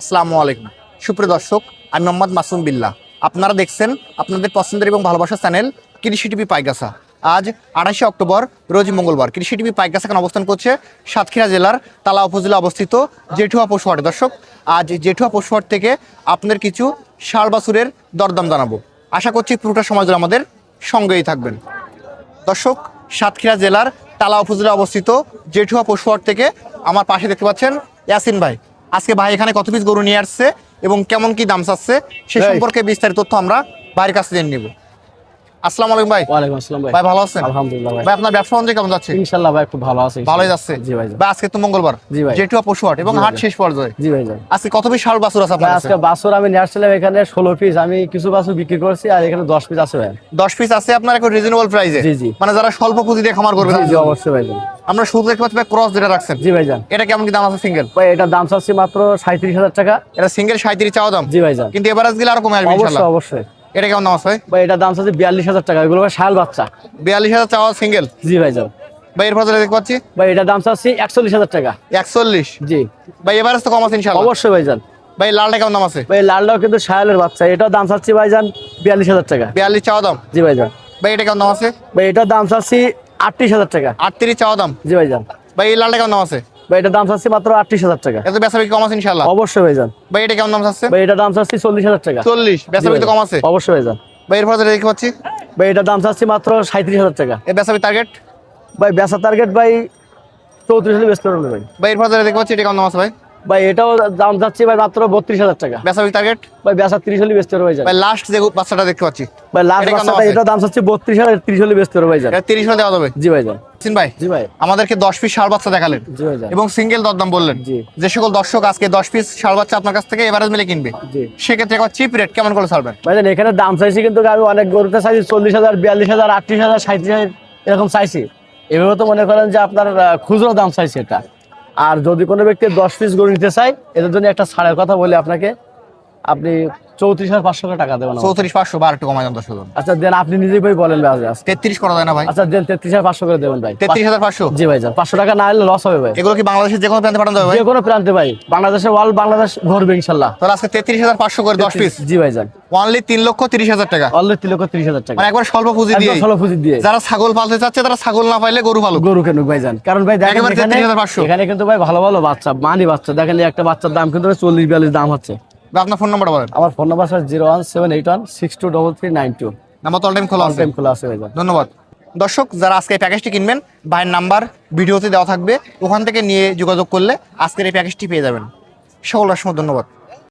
আসসালামু আলাইকুম। সুপ্রিয় দর্শক, আমি মোহাম্মদ মাসুম বিল্লাহ। আপনারা দেখছেন আপনাদের পছন্দের এবং ভালোবাসার চ্যানেল কৃষি টিভি পাইগাসা আজ আঠাশে অক্টোবর, রোজ মঙ্গলবার। কৃষি টিভি পাইগাসা এখন অবস্থান করছে সাতক্ষীরা জেলার তালা উপজেলা অবস্থিত জেঠুয়া পশুহাট। দর্শক, আজ জেঠুয়া পশুহাট থেকে আপনাদের কিছু ষাড় বাছুরের দরদাম জানাব। আশা করছি পুরোটা ধরে আমাদের সঙ্গেই থাকবেন। দর্শক, সাতক্ষীরা জেলার তালা উপজেলা অবস্থিত জেঠুয়া পশুহাট থেকে আমার পাশে দেখতে পাচ্ছেন ইয়াসিন ভাই। আজকে ভাই এখানে কত পিস গরু নিয়ে আসছে এবং কেমন কি দাম চাচ্ছে সে সম্পর্কে বিস্তারিত তথ্য আমরা ভাইয়ের কাছে জেনে নিব। আসসালামু আলাইকুম ভাই। ওয়ালাইকুম আসসালাম ভাই। ভাই ভালো আছেন? আলহামদুলিল্লাহ ভাই। ভাই আপনার ব্যবসা বাণিজ্য কেমন যাচ্ছে? ইনশাল্লাহ ভাই খুব ভালো আছে। ভালোই যাচ্ছে? জি ভাই ভাই আজকে তো মঙ্গলবার। জি ভাই। জেঠুয়া পশুহাট এবং হাট শেষ পর্যায়ে। জি ভাই আজকে কত পিস ষাড় বাছুর আছে আপনার আজকে বাছুর আমি নিয়ে আসছিলাম এখানে ষোলো পিস আমি কিছু বাছুর বিক্রি করছি আর এখানে দশ পিস আছে ভাই। দশ পিস আছে আপনার রিজনেবল প্রাইসে জি, জি। মানে যারা স্বল্প পুঁজি দিয়ে খামার করবে জি জি অবশ্যই ভাই আমরা শুধু দেখতে পাচ্ছি ক্রস যেটা রাখছেন। জি ভাই এটা কেমন কি দাম আছে সিঙ্গেল ভাই এটার দাম চাচ্ছি মাত্র সাঁত্রিশ হাজার টাকা। এটা সিঙ্গেল সাঁত্রিশ চাওয়া দাম? জি ভাই কিন্তু এবার গেলে আরও কমে আসবে অবশ্যই অবশ্যই। এটা কেমন দাম আছে ভাই? এটার দাম চাচ্ছি বিয়াল্লিশ হাজার টাকা। এগুলো ভাই শাল বাচ্চা। বিয়াল্লিশ হাজার চাওয়া সিঙ্গেল জি ভাই যান ভাই এরপর দেখতে পাচ্ছি? ভাই এটার দাম চাচ্ছি একচল্লিশ হাজার টাকা। একচল্লিশ? জি। ভাই এবার তো কম আছে ইনশাল্লাহ অবশ্যই ভাই যান। ভাই লালটা কেমন দাম আছে? ভাই লালটাও কিন্তু শায়ালের বাচ্চা। এটার দাম চাচ্ছি ভাই যান বিয়াল্লিশ হাজার টাকা। বিয়াল্লিশ চাওয়া দাম? জি ভাই যান। ভাই এটা কেমন দাম আছে? ভাই এটার দাম চাচ্ছি আটত্রিশ হাজার টাকা। আটত্রিশ চাওয়া দাম? জি ভাই যান। ভাই এই লালটা কেমন দাম আছে? ভাই এটার দাম চাচ্ছি মাত্র আটত্রিশ হাজার টাকা। এত বেচা বিক্রি কম আছে ইনশাল্লাহ অবশ্যই ভাই যান ভাই এটা কেমন দাম আছে ভাই এটা দাম চাচ্ছি চল্লিশ হাজার টাকা। চল্লিশ বেচা বিক্রি কম আছে? অবশ্যই ভাই যান ভাই এরপর দেখতে পাচ্ছি? ভাই এটার দাম চাচ্ছি মাত্র সাঁত্রিশ হাজার টাকা। এ বেচা টার্গেট ভাই বেচা টার্গেট ভাই চৌত্রিশ হাজার বেচতে পারবে ভাই। ভাই এরপর দেখতে পাচ্ছি এটা কেমন দাম আছে ভাই? ভাই এটাও দাম চাচ্ছি ভাই মাত্র বত্রিশ হাজার টাকা। বেচা টার্গেট ভাই বেচা তিরিশ হলে বেচতে পারবে ভাই লাস্ট যে বাচ্চাটা দেখতে পাচ্ছি। ভাই লাস্ট বাচ্চাটা? এটাও দাম চাচ্ছি বত্রিশ হাজার তিরিশ হলে বেচতে পারবে ভাই যান এটা তিরিশ হলে দেওয়া যাবে? জি ভাই যান ভাই জি ভাই। আমাদেরকে দশ পিস ষাড় বাচ্চা দেখালেন। জি ভাই এবং সিঙ্গেল দরদাম বললেন। যে সকল দর্শক আজকে দশ পিস ষাড় বাচ্চা আপনার কাছ থেকে এভারেজ মিলে কিনবে। জি। সেক্ষেত্রে চিপ রেট কেমন করে ছাড়বেন? ভাই এখানে দাম চাইছি কিন্তু আমি অনেক গরুতে চাইছি চল্লিশ হাজার বিয়াল্লিশ হাজার আটত্রিশ হাজার সাঁত্রিশ হাজার এরকম চাইছি। এভাবে তো মনে করেন যে আপনার খুচরো দাম চাইছে এটা। আর যদি কোনো ব্যক্তি দশ পিস গরু নিতে চায়, এদের জন্য একটা ছাড়ের কথা বলি আপনাকে। আপনি চৌত্রিশ হাজার পাঁচশো টাকা দেবেন চৌত্রিশ পাঁচশো বারো একটু কমাই দাম দশ হাজার। আচ্ছা দেন আপনি নিজেই ভাই বলেন ভাই তেত্রিশ করা যায় না ভাই। আচ্ছা দেন তেত্রিশ হাজার পাঁচশো করে দেবেন ভাই। তেত্রিশ হাজার পাঁচশো? জি ভাই পাঁচশো টাকা না হলে লস হবে ভাই। এগুলো কি বাংলাদেশের যে কোনো প্রান্তে পাঠানো যাবে যে কোনো প্রান্তে ভাই। বাংলাদেশের ওয়াল বাংলাদেশ ঘুরবে ইনশাল্লাহ। তাহলে আজকে তেত্রিশ হাজার পাঁচশো করে দশ পিস জি ভাই যান। ওয়ানলি তিন লক্ষ তিরিশ হাজার টাকা। অনলি তিন লক্ষ তিরিশ হাজার টাকা। মানে একবার স্বল্প পুঁজি দিয়ে। ষোলো পুঁজি দিয়ে। যারা ছাগল পালতে চাচ্ছে তারা ছাগল না পাইলে গরু পালুক। গরু কেন ভাই যান। কারণ ভাই দেখেন এখানে কিন্তু ভাই ভালো ভালো বাচ্চা মানি বাচ্চা। দেখেন একটা বাচ্চার দাম কিন্তু চল্লিশ বিয়াল্লিশ দাম হচ্ছে। বা আপনার ফোন নাম্বার বলেন। আমার phone number sir zero one seven eight one six two double three nine two. Number তো অল টাইম খোলা আছে। টাইম খোলা আছে ধন্যবাদ। দর্শক যারা আজকে এই প্যাকেজটি কিনবেন ভাইয়ের নাম্বার ভিডিওতে দেওয়া থাকবে। ওখান থেকে নিয়ে যোগাযোগ করলে আজকের এই প্যাকেজটি পেয়ে যাবেন। সকল অসংখ্য ধন্যবাদ।